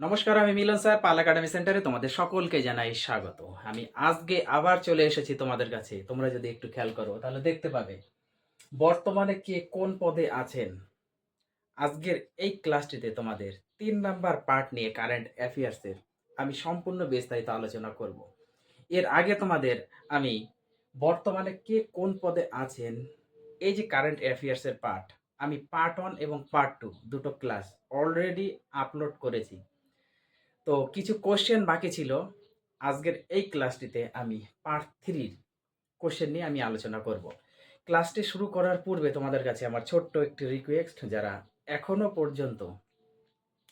নমস্কার, আমি মিলন স্যার, পাল একাডেমি সেন্টারে তোমাদের সকলকে জানাই স্বাগত। আমি আজকে আবার চলে এসেছি তোমাদের কাছে। তোমরা যদি একটু খেয়াল করো, তাহলে দেখতে পাবে। বর্তমানে কে কোন পদে আছেন? আজকের এই ক্লাসটিতে তোমাদের তিন নাম্বার পার্ট নিয়ে কারেন্ট অ্যাফেয়ার্সের আমি সম্পূর্ণ বিস্তারিত আলোচনা করব। এর আগে তোমাদের আমি বর্তমানে কে কোন পদে আছেন, এই যে কারেন্ট অ্যাফেয়ার্সের পার্ট, আমি পার্ট ওয়ান এবং পার্ট টু দুটো ক্লাস অলরেডি আপলোড করেছি। তো কিছু কোশ্চেন বাকি ছিল। আজকের এই ক্লাসটিতে আমি পার্ট থ্রির কোশ্চেন নিয়ে আমি আলোচনা করব। ক্লাসটি শুরু করার পূর্বে তোমাদের কাছে আমার ছোট্ট একটি রিকোয়েস্ট যারা এখনও পর্যন্ত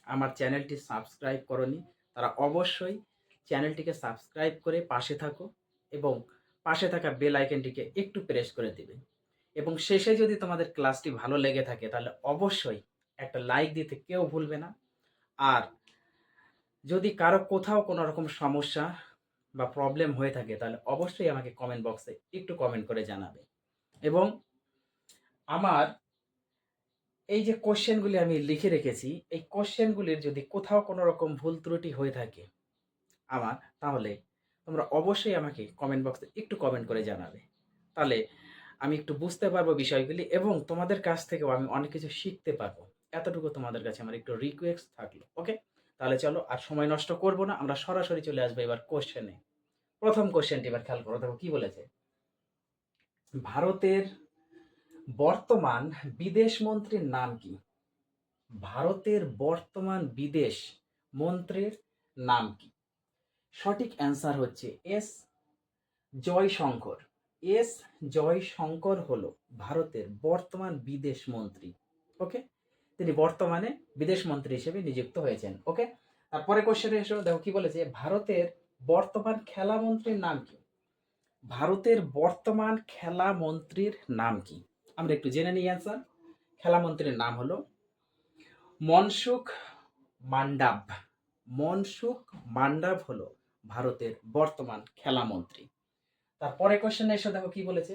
আমার চ্যানেলটি সাবস্ক্রাইব করনি, তারা অবশ্যই চ্যানেলটিকে সাবস্ক্রাইব করে পাশে থাকো এবং পাশে থাকা বেল আইকনটিকে একটু প্রেস করে দিবে। এবং শেষে যদি তোমাদের ক্লাসটি ভালো লেগে থাকে, তাহলে অবশ্যই একটা লাইক দিতে কেউ ভুলবে না। আর যদি কারও কোথাও কোনো রকম সমস্যা বা প্রবলেম হয়ে থাকে, তাহলে অবশ্যই আমাকে কমেন্ট বক্সে একটু কমেন্ট করে জানাবে। এবং আমার এই যে কোশ্চেনগুলি আমি লিখে রেখেছি, এই কোশ্চেনগুলির যদি কোথাও কোনো রকম ভুল ত্রুটি হয়ে থাকে আমার, তাহলে তোমরা অবশ্যই আমাকে কমেন্ট বক্সে একটু কমেন্ট করে জানাবে। তাহলে আমি একটু বুঝতে পারব বিষয়গুলি এবং তোমাদের কাছ থেকেও আমি অনেক কিছু শিখতে পারব। এতটুকু তোমাদের কাছে আমার একটু রিকোয়েস্ট থাকল ওকে তাহলে চলো আর সময় নষ্ট করব না, আমরা সরাসরি চলে আসব এবার কোশ্চেনে প্রথম কোশ্চেনটি এবার খেয়াল করো দেখো কি বলেছে? ভারতের বর্তমান বিদেশ মন্ত্রীর নাম কি? ভারতের বর্তমান বিদেশ মন্ত্রীর নাম কি? সঠিক অ্যান্সার হচ্ছে এস জয়শঙ্কর। এস জয়শঙ্কর হলো ভারতের বর্তমান বিদেশ মন্ত্রী ওকে তিনি বর্তমানে বিদেশ মন্ত্রী হিসেবে নিযুক্ত হয়েছেন, ওকে? তারপরে কোশ্চেনে এসো, দেখো কি বলেছে, ভারতের বর্তমান খেলা মন্ত্রীর নাম কি? ভারতের বর্তমান খেলা মন্ত্রীর নাম কি? আমরা একটু জেনে নিই অ্যান্সার খেলা মন্ত্রীর নাম হলো মনসুখ মান্ডাব। মনসুখ মান্ডাব হলো ভারতের বর্তমান খেলা মন্ত্রী। তারপরে কোশ্চেনে এসে, দেখো কি বলেছে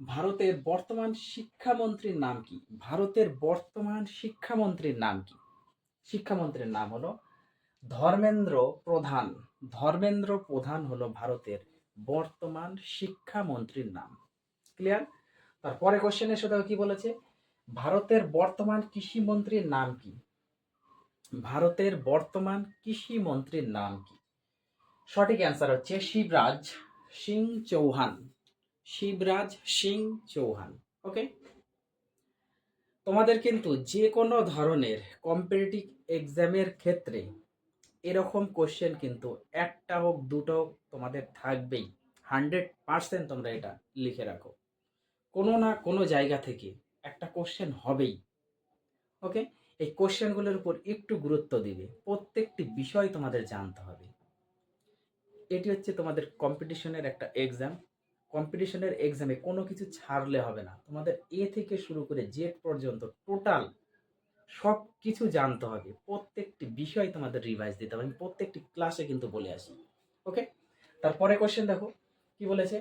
ভারতের বর্তমান শিক্ষামন্ত্রীর নাম কি? ভারতের বর্তমান শিক্ষামন্ত্রীর নাম কি? শিক্ষামন্ত্রীর নাম হলো ধর্মেন্দ্র প্রধান। ধর্মেন্দ্র প্রধান হলো ভারতের বর্তমান শিক্ষামন্ত্রীর নাম। ক্লিয়ার তারপরে কোশ্চেন দেখো কি বলেছে? ভারতের বর্তমান কৃষি মন্ত্রীর নাম কি? ভারতের বর্তমান কৃষি মন্ত্রীর নাম কি? সঠিক অ্যান্সার হচ্ছে শিবরাজ সিং চৌহান। শিবরাজ সিং চৌহান ওকে তোমাদের কিন্তু যে কোনো ধরনের কম্পিটিটিভ এক্সামের ক্ষেত্রে এরকম কোশ্চেন কিন্তু একটা হোক, দুটো হোক, তোমাদের থাকবেই। হান্ড্রেড পার্সেন্ট তোমরা এটা লিখে রাখো। কোনো না কোনো জায়গা থেকে একটা কোশ্চেন হবেই ওকে এই কোশ্চেনগুলোর উপর একটু গুরুত্ব দিবে। প্রত্যেকটি বিষয় তোমাদের জানতে হবে। এটি হচ্ছে তোমাদের কম্পিটিশনের একটা এক্সাম কম্পিটিশনের এক্সামে কোনো কিছু ছাড়লে হবে না। তোমাদের এ থেকে শুরু করে জেড পর্যন্ত টোটাল সব কিছু জানতে হবে। প্রত্যেকটি বিষয় তোমাদের রিভাইজ দিতে হবে। আমি প্রত্যেকটি ক্লাসে কিন্তু বলে আসি। ওকে তারপরে কোশ্চেন দেখো। কি বলেছে?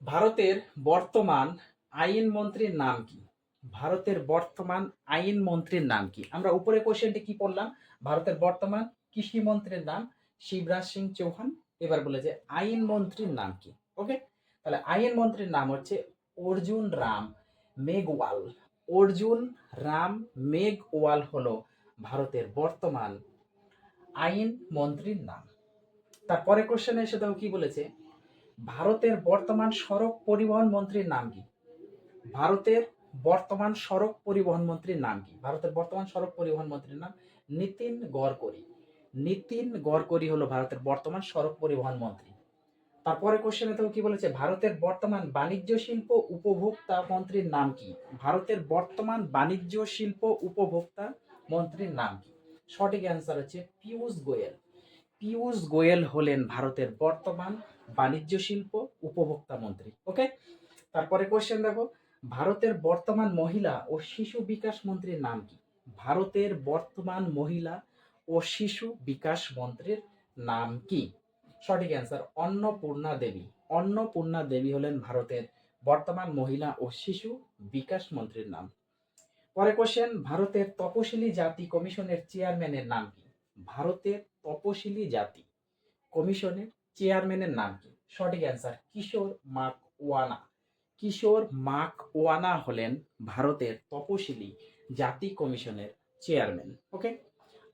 ভারতের বর্তমান আইন মন্ত্রীর নাম কি? ভারতের বর্তমান আইন মন্ত্রীর নাম কি? আমরা উপরে কোশ্চেনটি কি পড়লাম? ভারতের বর্তমান কৃষি মন্ত্রীর নাম শিবরাজ সিং চৌহান। এবার বলেছে আইন মন্ত্রীর নাম কি? ওকে তাহলে আইন মন্ত্রীর নাম হচ্ছে অর্জুন রাম মেঘওয়াল। অর্জুন রাম মেঘওয়াল হলো ভারতের বর্তমান আইন মন্ত্রীর নাম। তারপরে কোশ্চেনে এসে দেখো কি বলেছে? ভারতের বর্তমান সড়ক পরিবহন মন্ত্রীর নাম কি? ভারতের বর্তমান সড়ক পরিবহন মন্ত্রীর নাম কি? ভারতের বর্তমান সড়ক পরিবহন মন্ত্রীর নাম নীতিন গড়করি। নীতিন গড়করি হলো ভারতের বর্তমান সড়ক পরিবহন মন্ত্রী। তারপরে কোশ্চেনে তো কি বলেছে? ভারতের বর্তমান বাণিজ্য শিল্প উপভোক্তা মন্ত্রীর নাম কি? ভারতের বর্তমান বাণিজ্য শিল্প উপভোক্তা মন্ত্রীর নাম কি? সঠিক অ্যান্সার হচ্ছে পীযূষ গোয়েল। পীযূষ গোয়েল হলেন ভারতের বর্তমান বাণিজ্য শিল্প উপভোক্তা মন্ত্রী। ওকে তারপরে কোশ্চেন দেখো। ভারতের বর্তমান মহিলা ও শিশু বিকাশ মন্ত্রীর নাম কি? ভারতের বর্তমান মহিলা ও শিশু বিকাশ মন্ত্রীর নাম কি? সঠিক অ্যান্সার অন্নপূর্ণা দেবী। অন্নপূর্ণা দেবী হলেন ভারতের বর্তমান মহিলা ও শিশু বিকাশ মন্ত্রীর নাম। পরে কোশ্চেন ভারতের তপশিলি জাতি কমিশনের চেয়ারম্যানের নাম কি? ভারতের তপশিলি জাতি কমিশনের চেয়ারম্যানের নাম কি? সঠিক অ্যান্সার কিশোর মাক ওয়ানা। কিশোর মাক ওয়ানা হলেন ভারতের তপশিলি জাতি কমিশনের চেয়ারম্যান ওকে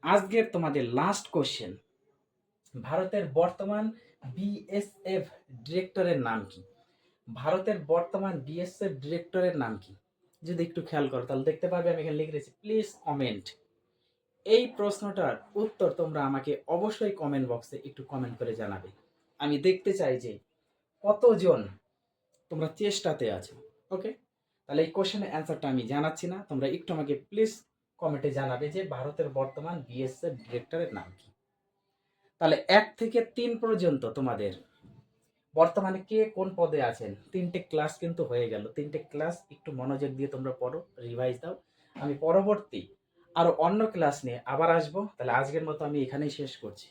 আজকের তোমাদের লাস্ট কোশ্চেন ভারতের বর্তমান বিএসএফ ডিরেক্টরের নাম কি? ভারতের বর্তমান বিএসএফ ডিরেক্টরের নাম কি? যদি একটু খেয়াল করো, তাহলে দেখতে পাবে আমি এখানে লিখে রেখেছি প্লিজ কমেন্ট এই প্রশ্নটার উত্তর তোমরা আমাকে অবশ্যই কমেন্ট বক্সে একটু কমেন্ট করে জানাবে। আমি দেখতে চাই যে কতজন তোমরা চেষ্টাতে আছো ওকে তাহলে এই কোশ্চেনের অ্যান্সারটা আমি জানাচ্ছি না, তোমরা একটু আমাকে প্লিজ কমেন্টে জানাবে যে ভারতের বর্তমান বিএসএফ ডিরেক্টরের নাম কি? তাহলে এক থেকে তিন পর্যন্ত তোমাদের, বর্তমানে কে কোন পদে আছেন? তিনটে ক্লাস কিন্তু হয়ে গেল। তিনটে ক্লাস একটু মনোযোগ দিয়ে তোমরা পড়ো রিভাইজ দাও। আমি পরবর্তী আরও অন্য ক্লাস নিয়ে আবার আসব। তাহলে আজকের মতো আমি এখানেই শেষ করছি।